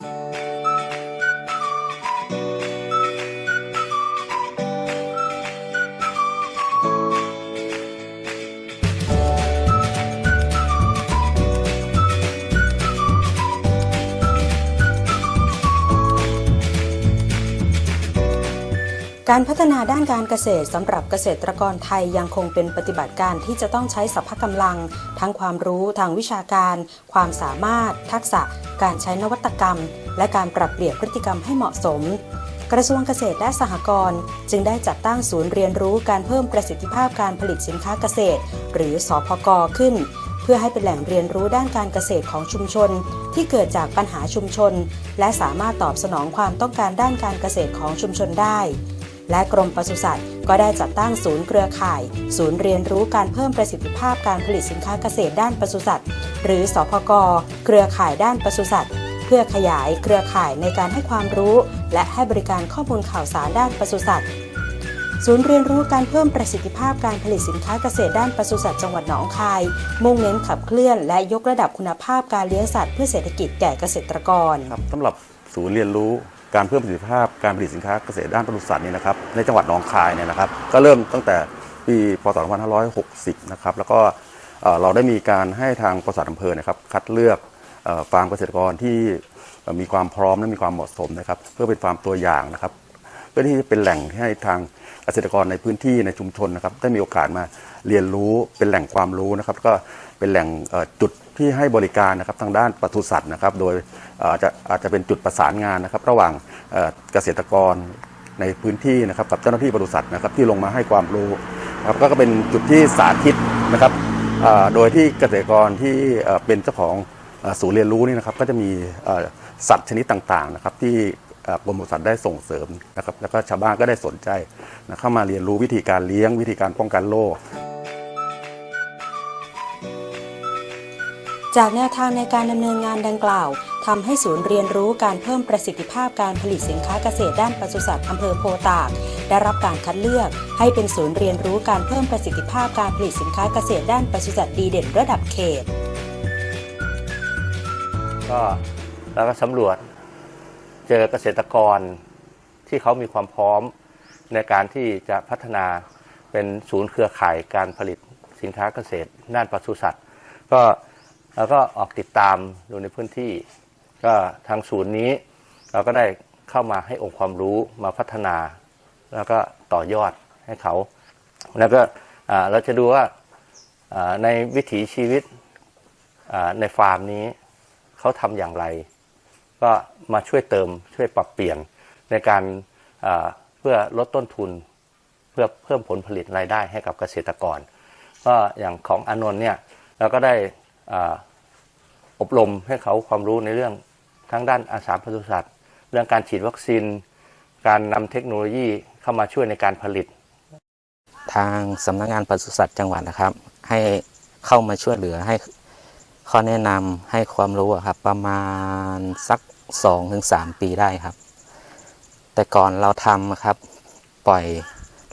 Thank you. การพัฒนาด้านการเกษตรสำหรับเกษตรกรไทยยังคงเป็นปฏิบัติการที่จะต้องใช้สัพพะกำลัง ทั้งความรู้ทางวิชาการ ความสามารถ ทักษะ การใช้นวัตกรรม และการปรับเปลี่ยนพฤติกรรมให้เหมาะสม กระทรวงเกษตรและสหกรณ์จึงได้จัดตั้งศูนย์เรียนรู้การเพิ่มประสิทธิภาพการผลิตสินค้าเกษตร หรือสอพกขึ้น เพื่อให้เป็นแหล่งเรียนรู้ด้านการเกษตรของชุมชน ที่เกิดจากปัญหาชุมชน และสามารถตอบสนองความต้องการด้านการเกษตรของชุมชนได้ และกรมปศุสัตว์ ก็ได้จัดตั้งศูนย์เครือข่าย ศูนย์เรียนรู้การเพิ่มประสิทธิภาพการผลิตสินค้าเกษตรด้านปศุสัตว์ หรือสพก เครือข่ายด้านปศุสัตว์เพื่อขยายเครือข่ายในการให้ความรู้ และให้บริการข้อมูลข่าวสารด้านปศุสัตว์ ศูนย์เรียนรู้การเพิ่มประสิทธิภาพการผลิตสินค้าเกษตรด้านปศุสัตว์จังหวัดหนองคาย มุ่งเน้นขับเคลื่อนและยกระดับคุณภาพการเลี้ยงสัตว์เพื่อเศรษฐกิจแก่เกษตรกรครับสำหรับศูนย์เรียนรู้ การเพิ่มประสิทธิภาพการผลิตสินค้าเกษตรด้านปศุสัตว์นี่นะครับในจังหวัดหนองคายเนี่ยนะครับ ก็เริ่มตั้งแต่ปีพศ 2560 นะครับแล้วก็เราได้มีการให้ทางปศุสัตว์อำเภอนะครับคัดเลือกฟาร์มเกษตรกรที่มีความพร้อมและมีความเหมาะสมนะครับ เพื่อเป็นฟาร์มตัวอย่างนะครับ เพื่อที่จะเป็นแหล่งให้ทางเกษตรกรในพื้นที่ในชุมชนนะครับ ได้มีโอกาสมาเรียนรู้เป็นแหล่งความรู้นะครับ ก็เป็นแหล่งจุด ที่ให้บริการนะครับทางด้านปศุสัตว์นะครับ โดยอาจจะอาจจะเป็นจุดประสานงานนะครับ ระหว่างเกษตรกรในพื้นที่นะครับกับเจ้าหน้าที่ปศุสัตว์นะครับที่ลงมาให้ความรู้ครับก็เป็นจุดที่สาธิตนะครับโดยที่เกษตรกรที่เป็นเจ้าของศูนย์เรียนรู้นี่นะครับก็จะมีสัตว์ชนิดต่างๆนะครับที่กรมปศุสัตว์ได้ส่งเสริมนะครับแล้วก็ชาวบ้านก็ได้สนใจนะเข้ามาเรียนรู้วิธีการเลี้ยงวิธีการป้องกันโรค จากแนวทางในการดำเนินงานดังกล่าวทำให้ศูนย์เรียนรู้การเพิ่มประสิทธิภาพการผลิตสินค้าเกษตรด้านปศุสัตว์อำเภอโพตาก ได้รับการคัดเลือก ให้เป็นศูนย์เรียนรู้การเพิ่มประสิทธิภาพการผลิตสินค้าเกษตรด้านปศุสัตว์ดีเด่นระดับเขต ก็แล้วก็สำรวจเจอเกษตรกรที่เขามีความพร้อมในการที่จะพัฒนาเป็นศูนย์เครือข่ายการผลิตสินค้าเกษตรด้านปศุสัตว์ ก็ แล้วก็ออกติดตามดูในพื้นที่ ก็ทางศูนย์นี้ เราก็ได้เข้ามาให้องค์ความรู้มาพัฒนา แล้วก็ต่อยอดให้เขา แล้วก็เราจะดูว่าในวิถีชีวิตในฟาร์มนี้เขาทำอย่างไร ก็มาช่วยเติมช่วยปรับเปลี่ยนในการเพื่อลดต้นทุน เพื่อเพิ่มผลผลิตรายได้ให้กับเกษตรกร ก็อย่างของอานนท์เนี่ยเราก็ได้ อบรมให้เขาความรู้ในเรื่องทั้งด้านอาสาปศุสัตว์เรื่องการฉีดวัคซีน การนำเทคโนโลยีเข้ามาช่วยในการผลิต ทางสำนักงานปศุสัตว์จังหวัดนะครับ ให้เข้ามาช่วยเหลือให้ข้อแนะนำให้ความรู้ครับประมาณสักสองถึงสามปีได้ครับ แต่ก่อนเราทำครับ ปล่อย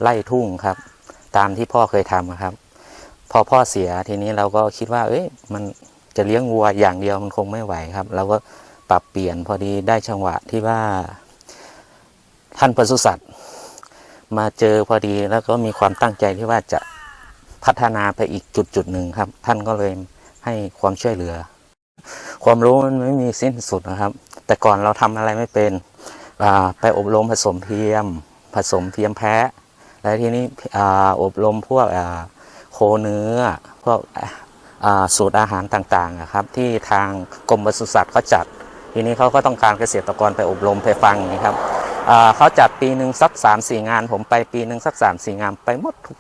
ไล่ทุ่งครับ ตามที่พ่อเคยทำครับ พอพ่อเสียทีนี้เราก็คิดว่า เอ้ยมันจะเลี้ยงวัวอย่างเดียวมันคงไม่ไหวครับ เราก็ปรับเปลี่ยนพอดีได้จังหวะที่ว่า ท่านปศุสัตว์มาเจอพอดีแล้วก็มีความตั้งใจที่ว่าจะพัฒนาไปอีกจุดจุดหนึ่งครับ ท่านก็เลยให้ความช่วยเหลือ ความรู้มันไม่มีสิ้นสุดนะครับ แต่ก่อนเราทำอะไรไม่เป็นไปอบรมผสมเทียม ผสมเทียมแพะ แล้วทีนี้ออบรมพวกอ โคเนื้อพวกสูตรอาหารต่างๆอะครับ ที่ทางกรมปศุสัตว์เขาจัด ทีนี้เขาก็ต้องการเกษตรกรไปอบรมไปฟังนะครับเขาจัดปีหนึ่งสักสามสี่งาน ผมไปปีหนึ่งสักสามสี่งานไปหมดทุก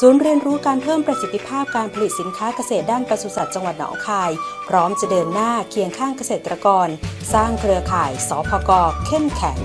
ศูนย์เรียนรู้การเพิ่มประสิทธิภาพการผลิตสินค้าเกษตรด้านปศุสัตว์จังหวัดหนองคาย พร้อมจะเดินหน้าเคียงข้างเกษตรกร สร้างเครือข่ายสพกเข้มแข็ง